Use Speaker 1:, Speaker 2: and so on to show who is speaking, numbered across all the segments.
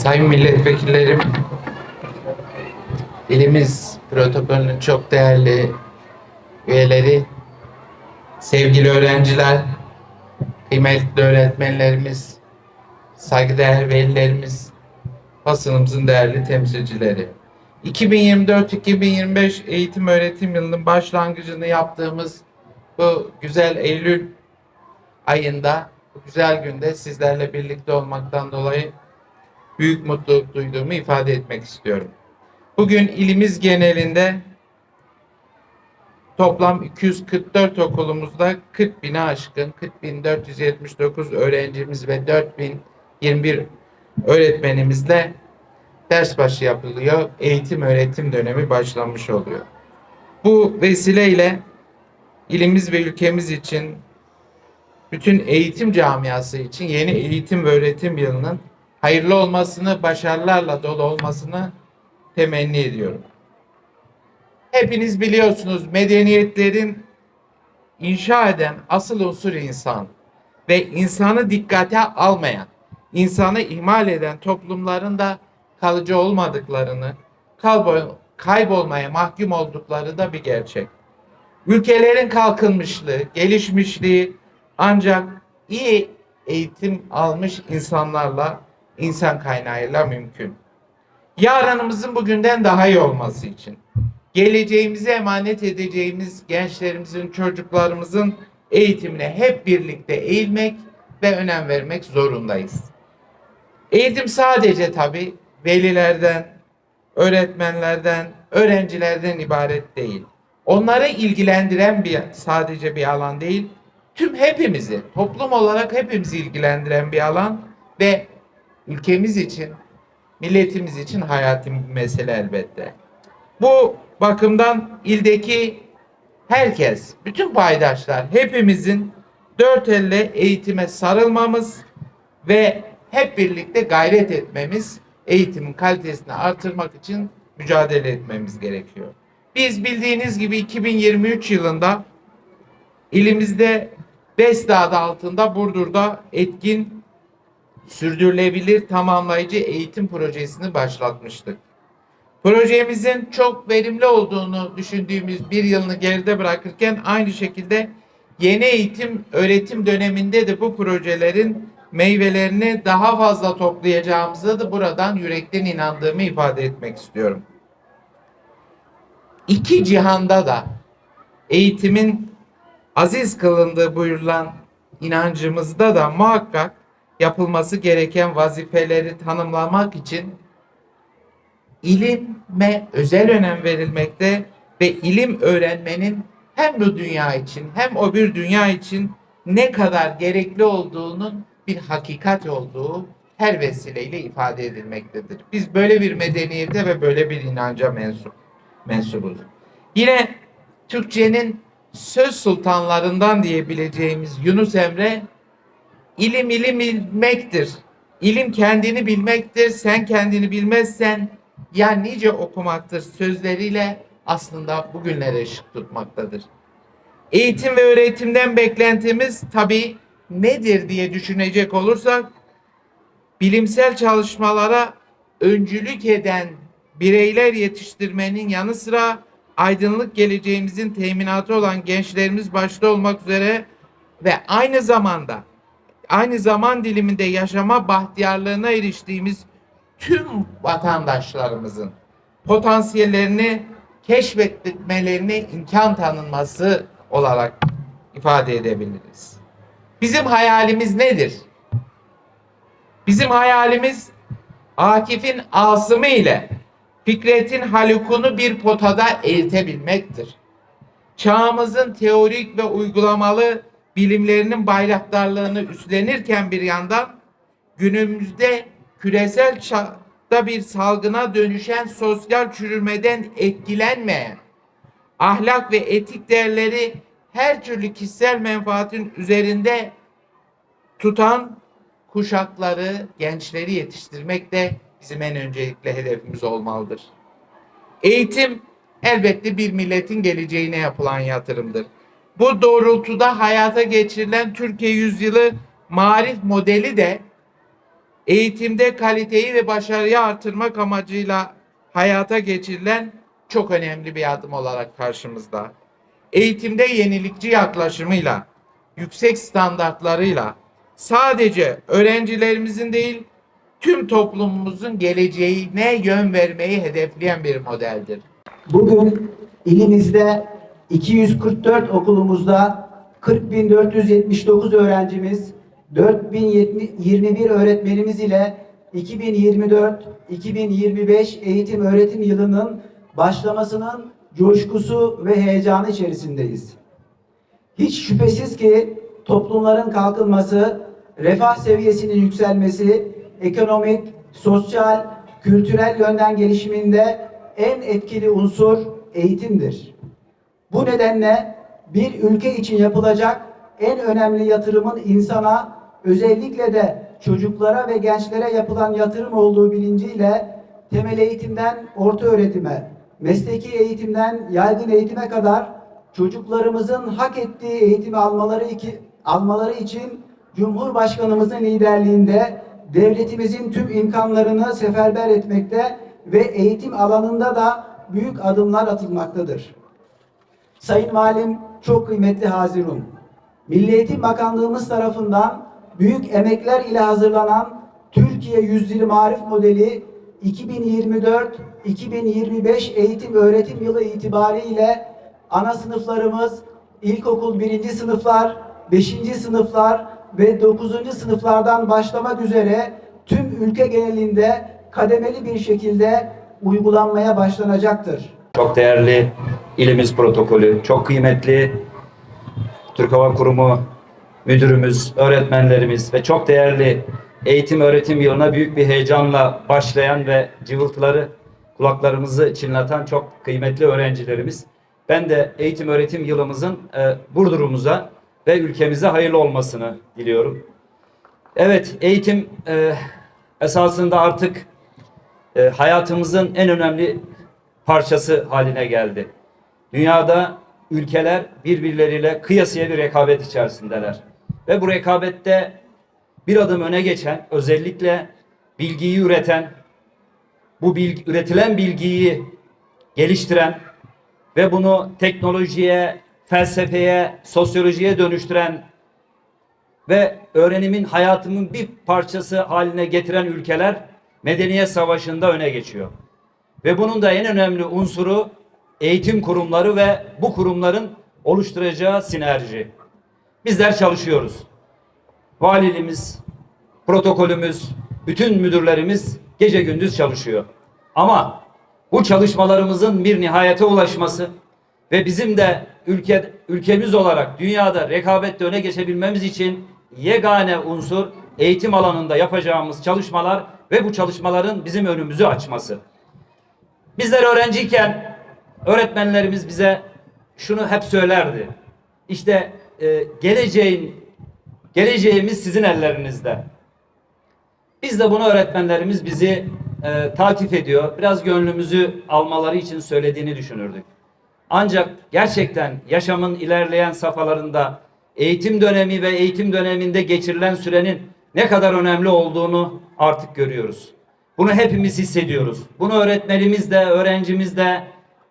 Speaker 1: Sayın milletvekillerim, ilimiz protokolünün çok değerli üyeleri, sevgili öğrenciler, kıymetli öğretmenlerimiz, saygıdeğer velilerimiz, basınımızın değerli temsilcileri. 2024-2025 eğitim öğretim yılının başlangıcını yaptığımız bu güzel Eylül ayında, bu güzel günde sizlerle birlikte olmaktan dolayı büyük mutluluk duyduğumu ifade etmek istiyorum. Bugün ilimiz genelinde toplam 244 okulumuzda 40 bine aşkın 40.479 öğrencimiz ve 4021 öğretmenimizle ders başı yapılıyor. Eğitim öğretim dönemi başlamış oluyor. Bu vesileyle ilimiz ve ülkemiz için bütün eğitim camiası için yeni eğitim ve öğretim yılının hayırlı olmasını, başarılarla dolu olmasını temenni ediyorum. Hepiniz biliyorsunuz medeniyetlerin inşa eden asıl unsur insan ve insanı dikkate almayan, insanı ihmal eden toplumların da kalıcı olmadıklarını, kaybolmaya mahkum oldukları da bir gerçek. Ülkelerin kalkınmışlığı, gelişmişliği ancak iyi eğitim almış insanlarla, insan kaynağıyla mümkün. Yarınımızın bugünden daha iyi olması için, geleceğimize emanet edeceğimiz gençlerimizin, çocuklarımızın eğitimine hep birlikte eğilmek ve önem vermek zorundayız. Eğitim sadece tabii velilerden, öğretmenlerden, öğrencilerden ibaret değil. Onları ilgilendiren bir sadece bir alan değil, tüm hepimizi, toplum olarak hepimizi ilgilendiren bir alan ve ülkemiz için, milletimiz için hayati bir mesele elbette. Bu bakımdan ildeki herkes, bütün paydaşlar, hepimizin dört elle eğitime sarılmamız ve hep birlikte gayret etmemiz, eğitimin kalitesini artırmak için mücadele etmemiz gerekiyor. Biz bildiğiniz gibi 2023 yılında ilimizde adı altında Burdur'da etkin sürdürülebilir tamamlayıcı eğitim projesini başlatmıştık. Projemizin çok verimli olduğunu düşündüğümüz bir yılını geride bırakırken aynı şekilde yeni eğitim öğretim döneminde de bu projelerin meyvelerini daha fazla toplayacağımıza da buradan yürekten inandığımı ifade etmek istiyorum. İki cihanda da eğitimin aziz kılındığı buyurulan inancımızda da muhakkak yapılması gereken vazifeleri tanımlamak için ilime özel önem verilmekte ve ilim öğrenmenin hem bu dünya için hem o bir dünya için ne kadar gerekli olduğunun bir hakikat olduğu her vesileyle ifade edilmektedir. Biz böyle bir medeniyete ve böyle bir inanca mensup, mensubuz. Yine Türkçenin söz sultanlarından diyebileceğimiz Yunus Emre ilim ilim bilmektir. İlim kendini bilmektir. Sen kendini bilmezsen ya nice okumaktır sözleriyle aslında bugünlere ışık tutmaktadır. Eğitim ve öğretimden beklentimiz tabii nedir diye düşünecek olursak bilimsel çalışmalara öncülük eden bireyler yetiştirmenin yanı sıra aydınlık geleceğimizin teminatı olan gençlerimiz başta olmak üzere ve aynı zamanda aynı zaman diliminde yaşama bahtiyarlığına eriştiğimiz tüm vatandaşlarımızın potansiyellerini keşfetmelerine imkan tanınması olarak ifade edebiliriz. Bizim hayalimiz nedir? Bizim hayalimiz Akif'in Asım'ı ile Fikret'in Haluk'unu bir potada eğitebilmektir. Çağımızın teorik ve uygulamalı bilimlerinin bayraktarlığını üstlenirken bir yandan günümüzde küresel çağda bir salgına dönüşen sosyal çürümeden etkilenmeyen ahlak ve etik değerleri her türlü kişisel menfaatin üzerinde tutan kuşakları, gençleri yetiştirmek de bizim en öncelikli hedefimiz olmalıdır. Eğitim elbette bir milletin geleceğine yapılan yatırımdır. Bu doğrultuda hayata geçirilen Türkiye Yüzyılı Marif modeli de eğitimde kaliteyi ve başarıyı artırmak amacıyla hayata geçirilen çok önemli bir adım olarak karşımızda. Eğitimde yenilikçi yaklaşımıyla, yüksek standartlarıyla sadece öğrencilerimizin değil tüm toplumumuzun geleceğine yön vermeyi hedefleyen bir modeldir.
Speaker 2: Bugün ilimizde 244 okulumuzda 40.479 öğrencimiz, 4.021 öğretmenimiz ile 2024-2025 eğitim öğretim yılının başlamasının coşkusu ve heyecanı içerisindeyiz. Hiç şüphesiz ki toplumların kalkınması, refah seviyesinin yükselmesi, ekonomik, sosyal, kültürel yönden gelişiminde en etkili unsur eğitimdir. Bu nedenle bir ülke için yapılacak en önemli yatırımın insana, özellikle de çocuklara ve gençlere yapılan yatırım olduğu bilinciyle temel eğitimden orta öğretime, mesleki eğitimden yaygın eğitime kadar çocuklarımızın hak ettiği eğitimi almaları, iki, almaları için Cumhurbaşkanımızın liderliğinde devletimizin tüm imkanlarını seferber etmekte ve eğitim alanında da büyük adımlar atılmaktadır. Sayın Valim çok kıymetli Hazirun. Milli Eğitim Bakanlığımız tarafından büyük emekler ile hazırlanan Türkiye Yüzyılı Marif Modeli 2024-2025 eğitim öğretim yılı itibariyle ana sınıflarımız ilkokul birinci sınıflar, beşinci sınıflar ve dokuzuncu sınıflardan başlamak üzere tüm ülke genelinde kademeli bir şekilde uygulanmaya başlanacaktır.
Speaker 3: Çok değerli ilimiz protokolü, çok kıymetli Türk Hava Kurumu müdürümüz, öğretmenlerimiz ve çok değerli eğitim öğretim yılına büyük bir heyecanla başlayan ve cıvıltıları kulaklarımızı çınlatan çok kıymetli öğrencilerimiz. Ben de eğitim öğretim yılımızın e, Burdur'umuza ve ülkemize hayırlı olmasını diliyorum. Evet, eğitim e, esasında artık e, hayatımızın en önemli parçası haline geldi. Dünyada ülkeler birbirleriyle kıyasıya bir rekabet içerisindeler. Ve bu rekabette bir adım öne geçen, özellikle bilgiyi üreten, bu bilgi, üretilen bilgiyi geliştiren ve bunu teknolojiye, felsefeye, sosyolojiye dönüştüren ve öğrenimin hayatımın bir parçası haline getiren ülkeler medeniyet savaşında öne geçiyor. Ve bunun da en önemli unsuru eğitim kurumları ve bu kurumların oluşturacağı sinerji. Bizler çalışıyoruz. Valiliğimiz, protokolümüz, bütün müdürlerimiz gece gündüz çalışıyor. Ama bu çalışmalarımızın bir nihayete ulaşması ve bizim de ülke ülkemiz olarak dünyada rekabette öne geçebilmemiz için yegane unsur eğitim alanında yapacağımız çalışmalar ve bu çalışmaların bizim önümüzü açması. Bizler öğrenciyken öğretmenlerimiz bize şunu hep söylerdi. İşte e, geleceğin geleceğimiz sizin ellerinizde. Biz de bunu öğretmenlerimiz bizi e, takip ediyor. Biraz gönlümüzü almaları için söylediğini düşünürdük. Ancak gerçekten yaşamın ilerleyen safhalarında eğitim dönemi ve eğitim döneminde geçirilen sürenin ne kadar önemli olduğunu artık görüyoruz. Bunu hepimiz hissediyoruz. Bunu öğretmenimiz de, öğrencimiz de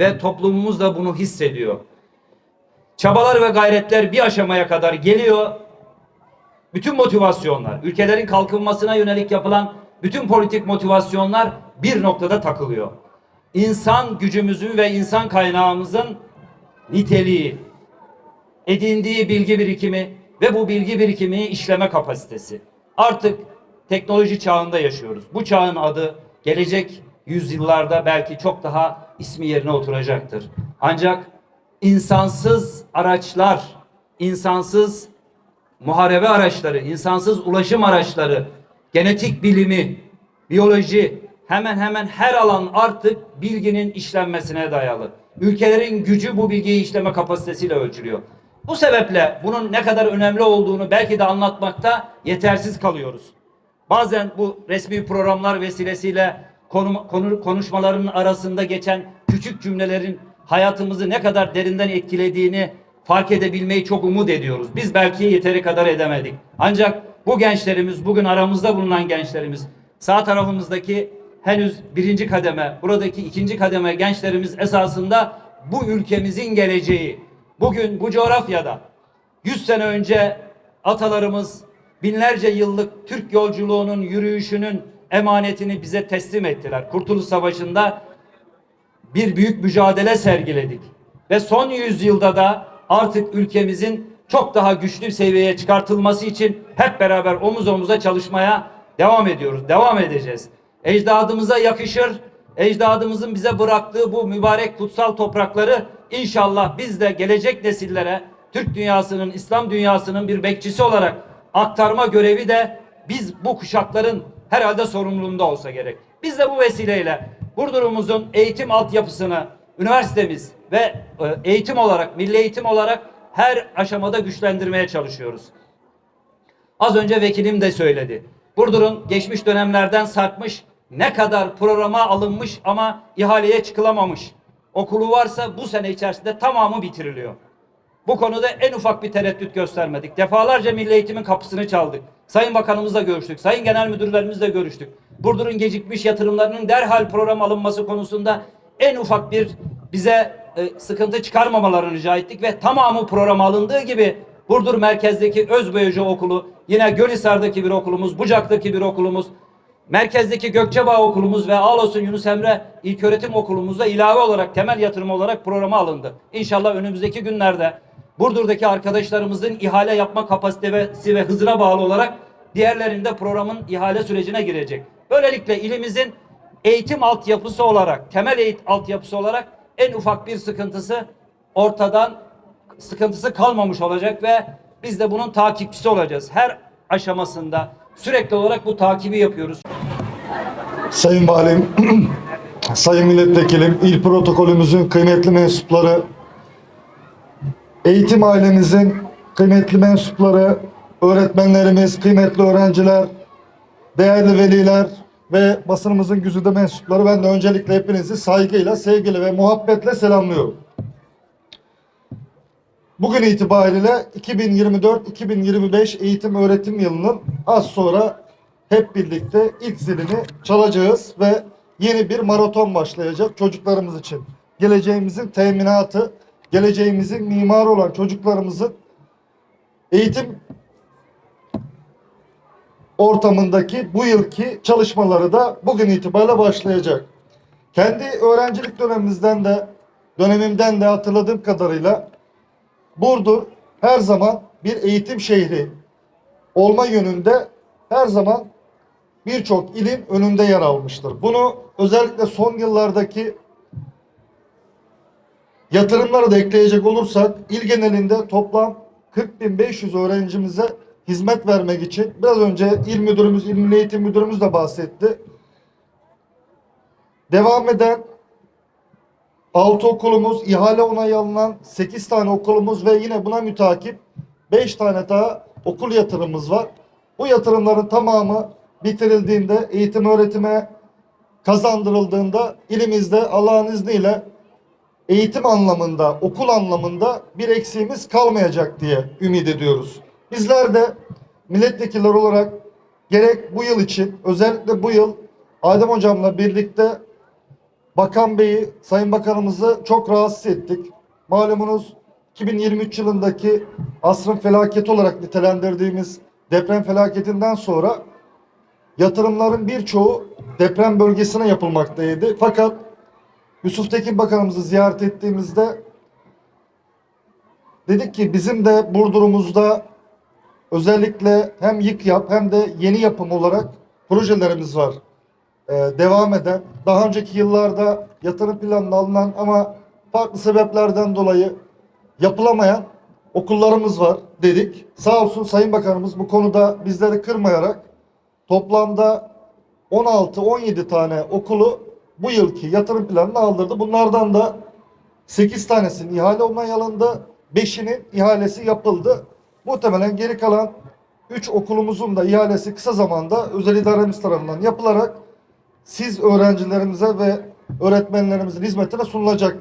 Speaker 3: ve toplumumuz da bunu hissediyor. Çabalar ve gayretler bir aşamaya kadar geliyor. Bütün motivasyonlar, ülkelerin kalkınmasına yönelik yapılan bütün politik motivasyonlar bir noktada takılıyor. İnsan gücümüzün ve insan kaynağımızın niteliği, edindiği bilgi birikimi ve bu bilgi birikimini işleme kapasitesi. Artık teknoloji çağında yaşıyoruz. Bu çağın adı gelecek yüzyıllarda belki çok daha ismi yerine oturacaktır. Ancak insansız araçlar, insansız muharebe araçları, insansız ulaşım araçları, genetik bilimi, biyoloji hemen hemen her alan artık bilginin işlenmesine dayalı. Ülkelerin gücü bu bilgiyi işleme kapasitesiyle ölçülüyor. Bu sebeple bunun ne kadar önemli olduğunu belki de anlatmakta yetersiz kalıyoruz. Bazen bu resmi programlar vesilesiyle konu, konu, konuşmaların arasında geçen küçük cümlelerin hayatımızı ne kadar derinden etkilediğini fark edebilmeyi çok umut ediyoruz. Biz belki yeteri kadar edemedik. Ancak bu gençlerimiz, bugün aramızda bulunan gençlerimiz, sağ tarafımızdaki henüz birinci kademe, buradaki ikinci kademe gençlerimiz esasında bu ülkemizin geleceği. Bugün bu coğrafyada 100 sene önce atalarımız binlerce yıllık Türk yolculuğunun, yürüyüşünün emanetini bize teslim ettiler. Kurtuluş Savaşı'nda bir büyük mücadele sergiledik. Ve son yüzyılda da artık ülkemizin çok daha güçlü seviyeye çıkartılması için hep beraber omuz omuza çalışmaya devam ediyoruz. Devam edeceğiz. Ecdadımıza yakışır. Ecdadımızın bize bıraktığı bu mübarek kutsal toprakları inşallah biz de gelecek nesillere Türk dünyasının, İslam dünyasının bir bekçisi olarak aktarma görevi de biz bu kuşakların herhalde sorumluluğunda olsa gerek. Biz de bu vesileyle Burdur'umuzun eğitim altyapısını, üniversitemiz ve e, eğitim olarak, milli eğitim olarak her aşamada güçlendirmeye çalışıyoruz. Az önce vekilim de söyledi. Burdur'un geçmiş dönemlerden sarkmış ne kadar programa alınmış ama ihaleye çıkılamamış. Okulu varsa bu sene içerisinde tamamı bitiriliyor. Bu konuda en ufak bir tereddüt göstermedik. Defalarca Milli Eğitim'in kapısını çaldık. Sayın Bakanımızla görüştük. Sayın Genel Müdürlerimizle görüştük. Burdur'un gecikmiş yatırımlarının derhal program alınması konusunda en ufak bir bize e, sıkıntı çıkarmamalarını rica ettik ve tamamı programa alındığı gibi Burdur merkezdeki Özboyacı Okulu, yine Gölhisar'daki bir okulumuz, Bucak'taki bir okulumuz, merkezdeki Gökçebağ okulumuz ve Ağlasun Yunus Emre İlköğretim Okulumuzda ilave olarak temel yatırım olarak programa alındı. İnşallah önümüzdeki günlerde Burdur'daki arkadaşlarımızın ihale yapma kapasitesi ve hızına bağlı olarak diğerlerinde programın ihale sürecine girecek. Böylelikle ilimizin eğitim altyapısı olarak, temel eğitim altyapısı olarak en ufak bir sıkıntısı ortadan sıkıntısı kalmamış olacak ve biz de bunun takipçisi olacağız. Her aşamasında sürekli olarak bu takibi yapıyoruz.
Speaker 4: Sayın Valim, Sayın Milletvekilim, il protokolümüzün kıymetli mensupları, eğitim ailemizin kıymetli mensupları, öğretmenlerimiz, kıymetli öğrenciler, değerli veliler ve basınımızın güzide mensupları ben de öncelikle hepinizi saygıyla, sevgiyle ve muhabbetle selamlıyorum. Bugün itibariyle 2024-2025 eğitim öğretim yılının az sonra hep birlikte ilk zilini çalacağız ve yeni bir maraton başlayacak çocuklarımız için. Geleceğimizin teminatı, geleceğimizin mimarı olan çocuklarımızın eğitim ortamındaki bu yılki çalışmaları da bugün itibariyle başlayacak. Kendi öğrencilik dönemimizden de dönemimden de hatırladığım kadarıyla Burdur her zaman bir eğitim şehri olma yönünde her zaman birçok ilin önünde yer almıştır. Bunu özellikle son yıllardaki yatırımları da ekleyecek olursak il genelinde toplam 40.500 öğrencimize hizmet vermek için biraz önce il müdürümüz, il milli eğitim müdürümüz de bahsetti. Devam eden 6 okulumuz, ihale onayı alınan 8 tane okulumuz ve yine buna mütakip 5 tane daha okul yatırımımız var. Bu yatırımların tamamı bitirildiğinde, eğitim öğretime kazandırıldığında ilimizde Allah'ın izniyle eğitim anlamında, okul anlamında bir eksiğimiz kalmayacak diye ümit ediyoruz. Bizler de milletvekilleri olarak gerek bu yıl için, özellikle bu yıl Adem Hocam'la birlikte Bakan Bey'i, Sayın Bakanımızı çok rahatsız ettik. Malumunuz 2023 yılındaki asrın felaketi olarak nitelendirdiğimiz deprem felaketinden sonra yatırımların birçoğu deprem bölgesine yapılmaktaydı. Fakat Yusuf Tekin Bakanımızı ziyaret ettiğimizde dedik ki bizim de Burdur'umuzda özellikle hem yık yap hem de yeni yapım olarak projelerimiz var e, devam eden, daha önceki yıllarda yatırım planına alınan ama farklı sebeplerden dolayı yapılamayan okullarımız var dedik. Sağ olsun Sayın Bakanımız bu konuda bizleri kırmayarak toplamda 16-17 tane okulu bu yılki yatırım planına aldırdı. Bunlardan da 8 tanesinin ihale onay alındı. 5'inin ihalesi yapıldı. Muhtemelen geri kalan 3 okulumuzun da ihalesi kısa zamanda özel idaremiz tarafından yapılarak siz öğrencilerimize ve öğretmenlerimizin hizmetine sunulacak.